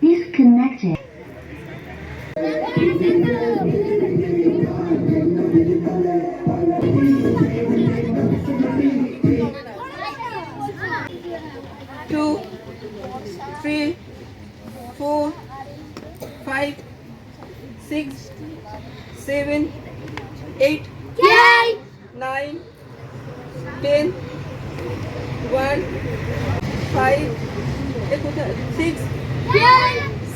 Disconnected. Two, three, four, five, six, seven, eight, Yay! nine, ten, one, five, six.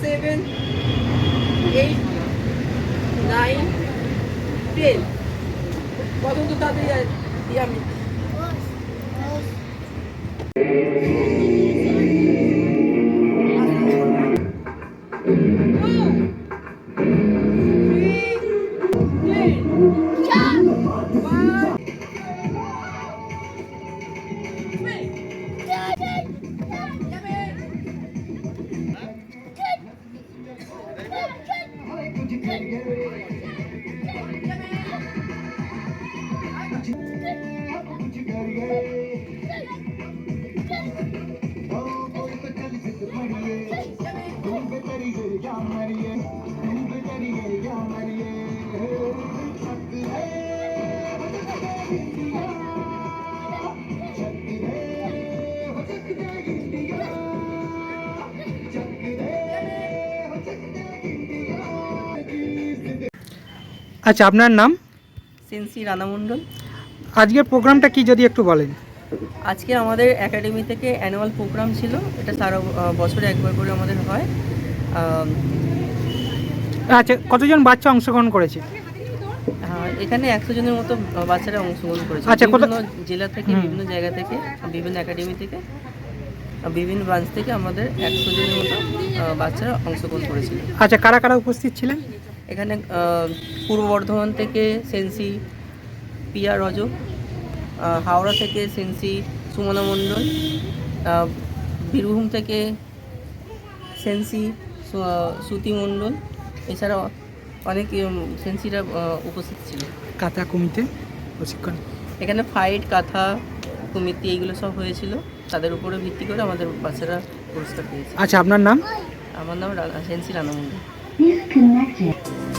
Seven, eight, nine, ten. পর্যন্ত তাড়াতাড়ি আয়, দিয়ে আমি আচ্ছা আপনার নাম? সেন্সি রানা মণ্ডল। আজকের প্রোগ্রামটা কি যদি একটু বলেন? আজকে আমাদের একাডেমি থেকে অ্যানুয়াল প্রোগ্রাম ছিল। এটা সারা বছরে একবার করে আমাদের হয়। আচ্ছা কতজন বাচ্চা অংশগ্রহণ করেছে? আহ, এখানে একশো জনের মতো বাচ্চারা অংশগ্রহণ করেছে। আচ্ছা, বিভিন্ন জেলা থেকে বিভিন্ন জায়গা থেকে বিভিন্ন একাডেমি থেকে বিভিন্ন ব্রাঞ্চ থেকে আমাদের একশো জনের মতো বাচ্চারা অংশগ্রহণ করেছিল। আচ্ছা কারা কারা উপস্থিত ছিলেন? এখানে পূর্ব বর্ধমান থেকে সেন্সি পিয়া রজ হাওড়া থেকে সেন্সি সুমনা মণ্ডল বীরভূম থেকে সেন্সি শ্রুতি মণ্ডল এছাড়াও অনেক সেন্সিরা উপস্থিত ছিল। কাতা কমিতে প্রশিক্ষণ? এখানে ফাইট কাথা কমিটি এইগুলো সব হয়েছিল। তাদের উপরে ভিত্তি করে আমাদের বাচ্চারা পুরস্কার পেয়েছে। আচ্ছা আপনার নাম? আমার নাম সেন্সি রানা মণ্ডল Disconnected.